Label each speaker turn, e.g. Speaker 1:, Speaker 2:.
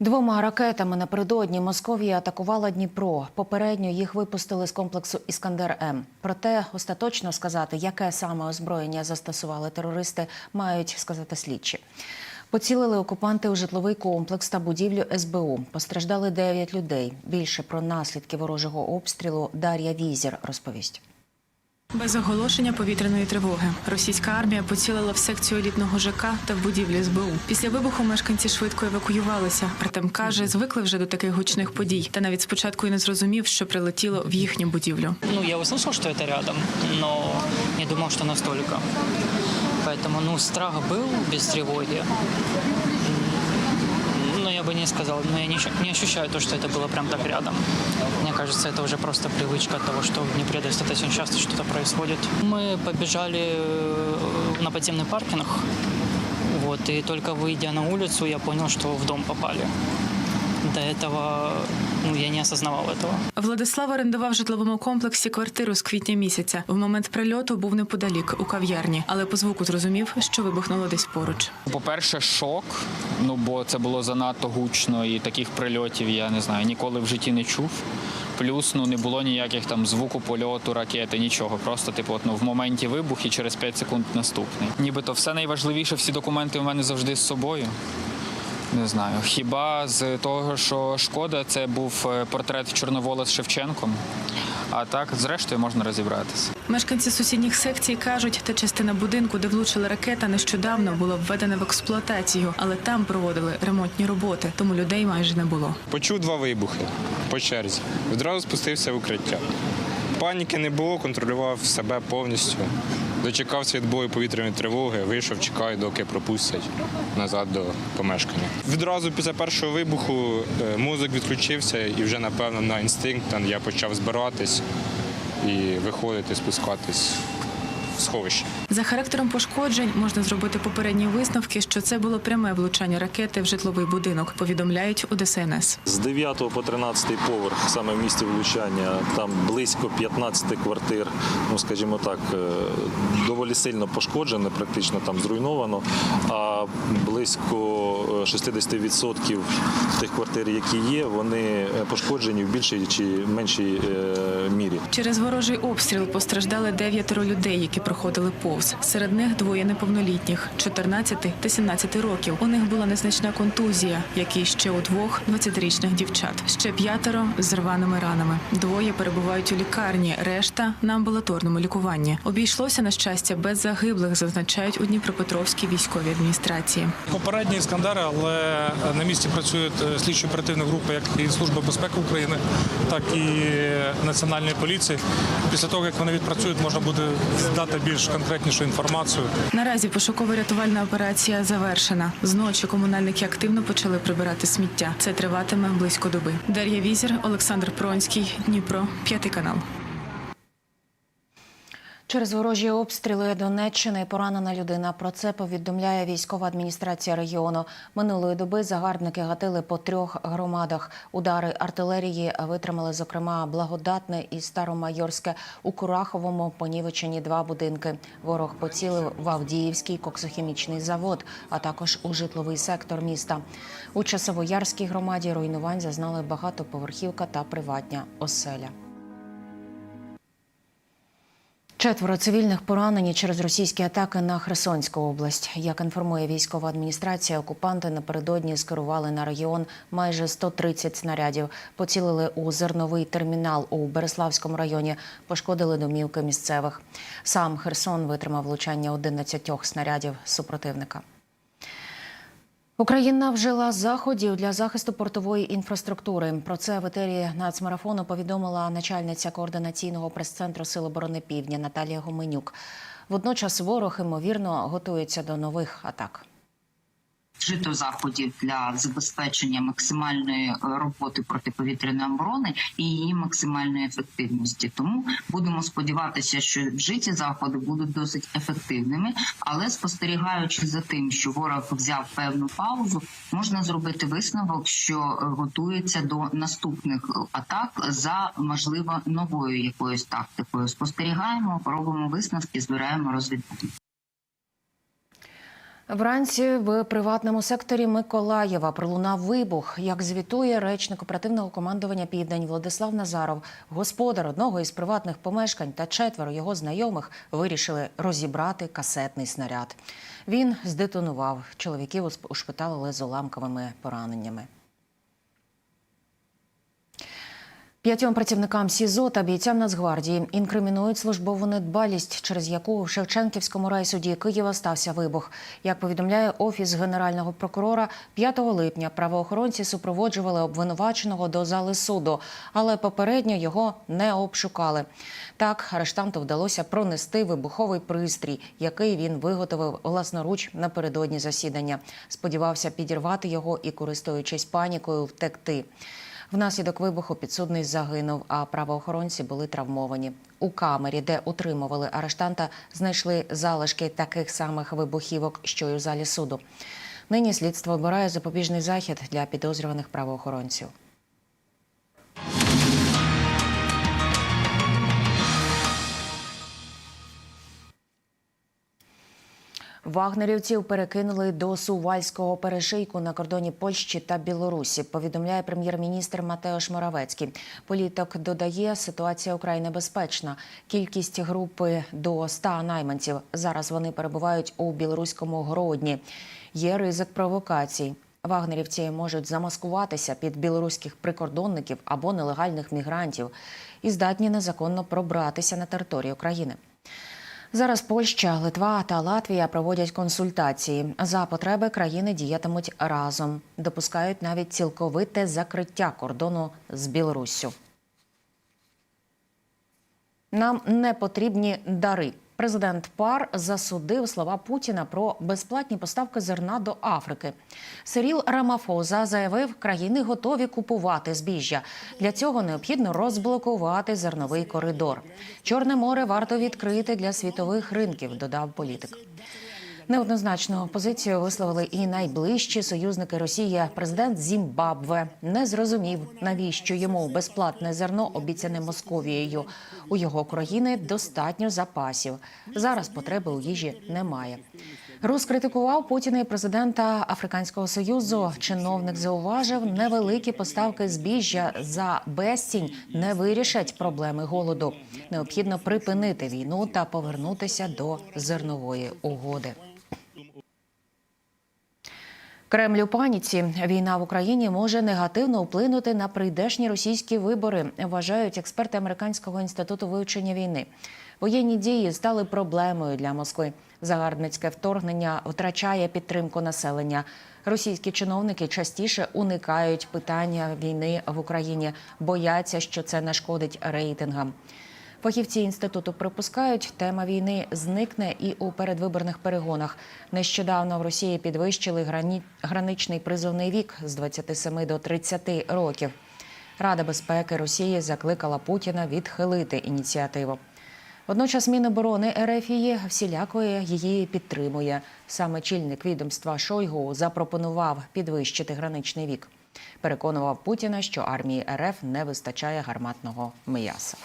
Speaker 1: Двома ракетами напередодні Московія атакувала Дніпро. Попередньо їх випустили з комплексу Іскандер М. Проте остаточно сказати, яке саме озброєння застосували терористи, мають сказати слідчі. Поцілили окупанти у житловий комплекс та будівлю СБУ. Постраждали 9 людей. Більше про наслідки ворожого обстрілу Дар'я Візір розповість.
Speaker 2: Без оголошення повітряної тривоги російська армія поцілила в секцію елітного ЖК та в будівлі СБУ. Після вибуху мешканці швидко евакуювалися. Артем каже, звикли вже до таких гучних подій, та навіть спочатку й не зрозумів, що прилетіло в їхню будівлю.
Speaker 3: Ну, я услышал, что это рядом, но не думал, что настолько. Поэтому, ну, страх был без тревоги. М, Но я бы не сказал, но я не, ощу- не ощущаю то, что это было прям так рядом. Мне кажется, это уже просто привычка того, что в Днепре достаточно часто что-то происходит. Мы побежали э, на подземный паркинг, вот, и только выйдя на улицу, я понял, что в дом попали. До этого ну, я не осознавал этого.
Speaker 2: Владислав орендував в житловому комплексі квартиру з квітня місяця. В момент прильоту був неподалік у кав'ярні, але по звуку зрозумів, що вибухнуло десь поруч.
Speaker 4: По-перше, шок, ну бо це було занадто гучно, і таких прильотів я не знаю, ніколи в житті не чув. Плюс ну не було ніяких там звуку польоту, ракети, нічого. Просто типу, от, ну, в моменті вибух і через 5 секунд наступний. Нібито все найважливіше, всі документи у мене завжди з собою. Не знаю. Хіба з того, що шкода, це був е, портрет Чорновола з Шевченком. А так, зрештою, можна розібратися.
Speaker 2: Мешканці сусідніх секцій кажуть, та частина будинку, де влучила ракета, нещодавно була введена в експлуатацію, але там проводили ремонтні роботи, тому людей майже не було.
Speaker 5: Почув два вибухи по черзі. Відразу спустився в укриття. Паніки не було, контролював себе повністю. Дочекався від бою повітряної тривоги, вийшов, чекаю, доки пропустять назад до помешкання. Відразу після першого вибуху е, мозок відключився і вже, напевно, на інстинкт я почав збиратись і виходити, спускатись в сховище.
Speaker 2: За характером пошкоджень можна зробити попередні висновки, що це було пряме влучання ракети в житловий будинок. Повідомляють у ДСНС.
Speaker 6: З 9 по 13 поверх, саме в місті влучання, там близько 15 квартир, ну скажімо так, е, доволі сильно пошкоджено, практично там зруйновано. А близько е, 60% тих квартир, які є, вони е, пошкоджені в більшій чи меншій е, мірі.
Speaker 2: Через ворожий обстріл постраждали дев'ятеро людей, які проходили повз. Серед них двоє неповнолітніх 14 та 17 років. У них була незначна контузія, як і ще у двох 20-річних дівчат. Ще п'ятеро з рваними ранами. Двоє перебувають у лікарні, решта на амбулаторному лікуванні. Обійшлося на щастя без загиблих, зазначають у Дніпропетровській військовій адміністрації.
Speaker 7: Попередні іскандери, але на місці працюють е, слідчо оперативні групи, як і Служба безпеки України, так і Національної поліції. Після того, як вони відпрацюють, можна буде дати більш конкретнішу інформацію.
Speaker 2: Наразі пошуково-рятувальна операція завершена. Зночі комунальники активно почали прибирати сміття. Це триватиме близько доби. Дар'я Візір, Олександр Пронський, Дніпро, п'ятий канал.
Speaker 1: Через ворожі обстріли Донеччини поранена людина. Про це повідомляє військова адміністрація регіону. Минулої доби загарбники гатили по трьох громадах. Удари артилерії витримали, зокрема, благодатне і старомайорське у Кураховому понівечені два будинки. Ворог поцілив в Авдіївський коксохімічний завод, а також у житловий сектор міста. У Часовоярській громаді руйнувань зазнали багатоповерхівка та приватня оселя. Четверо цивільних поранені через російські атаки на Херсонську область. Як інформує військова адміністрація, окупанти напередодні скерували на регіон майже 130 снарядів. Поцілили у зерновий термінал у Береславському районі, пошкодили домівки місцевих. Сам Херсон витримав влучання 11 снарядів супротивника. Україна вжила заходів для захисту портової інфраструктури. Про це в етері нацмарафону повідомила начальниця координаційного прес-центру Сил оборони Півдня Наталія Гоменюк. Водночас ворог ймовірно готується до нових атак.
Speaker 8: Вжито заходів для забезпечення максимальної е, роботи протиповітряної оборони і її максимальної ефективності. Тому будемо сподіватися, що вжиті заходи будуть досить ефективними, але спостерігаючи за тим, що ворог взяв певну паузу, можна зробити висновок, що е, готується до наступних атак за можливо новою якоюсь тактикою. Спостерігаємо, робимо висновки, збираємо розвідку.
Speaker 1: Вранці в приватному секторі Миколаєва пролунав вибух. Як звітує речник оперативного командування Південь Владислав Назаров, господар одного із приватних помешкань та четверо його знайомих вирішили розібрати касетний снаряд. Він здетонував. Чоловіків ушпиталили з уламковими пораненнями. П'ятьом працівникам СІЗО та бійцям Нацгвардії інкримінують службову недбалість, через яку в Шевченківському райсуді Києва стався вибух. Як повідомляє офіс генерального прокурора, 5 липня правоохоронці супроводжували обвинуваченого до зали суду, але попередньо його не обшукали. Так, арештанту вдалося пронести вибуховий пристрій, який він виготовив власноруч напередодні засідання. Сподівався підірвати його і, користуючись панікою, втекти. Внаслідок вибуху підсудний загинув, а правоохоронці були травмовані. У камері, де утримували арештанта, знайшли залишки таких самих вибухівок, що й у залі суду. Нині слідство обирає запобіжний захід для підозрюваних правоохоронців. Вагнерівців перекинули до Сувальського перешийку на кордоні Польщі та Білорусі. Повідомляє прем'єр-міністр Матеош Моравецький. Політок додає, ситуація украй небезпечна. Кількість групи до 100 найманців. Зараз вони перебувають у білоруському Гродні. Є ризик провокацій. Вагнерівці можуть замаскуватися під білоруських прикордонників або нелегальних мігрантів і здатні незаконно пробратися на територію країни. Зараз Польща, Литва та Латвія проводять консультації. За потреби країни діятимуть разом. Допускають навіть цілковите закриття кордону з Білоруссю. Нам не потрібні дари. Президент ПАР засудив слова Путіна про безплатні поставки зерна до Африки. Сиріл Рамафоза заявив, країни готові купувати збіжжя. Для цього необхідно розблокувати зерновий коридор. Чорне море варто відкрити для світових ринків, додав політик. Неоднозначну позицію висловили і найближчі союзники Росії. Президент Зімбабве не зрозумів, навіщо йому безплатне зерно обіцяне Московією. У його країни достатньо запасів. Зараз потреби у їжі немає. Рус критикував Путіна і президента Африканського союзу. Чиновник зауважив, невеликі поставки збіжжя за безцінь не вирішать проблеми голоду. Необхідно припинити війну та повернутися до зернової угоди. Кремль у паніці. Війна в Україні може негативно вплинути на прийдешні російські вибори, вважають експерти Американського інституту вивчення війни. Воєнні дії стали проблемою для Москви. Загарбницьке вторгнення втрачає підтримку населення. Російські чиновники частіше уникають питання війни в Україні, бояться, що це нашкодить рейтингам. Фахівці інституту припускають, тема війни зникне і у передвиборних перегонах. Нещодавно в Росії підвищили грані... граничний призовний вік з 27 до 30 років. Рада безпеки Росії закликала Путіна відхилити ініціативу. Водночас Міноборони РФії всілякої її підтримує. Саме чільник відомства Шойгу запропонував підвищити граничний вік. Переконував Путіна, що армії РФ не вистачає гарматного м'яса.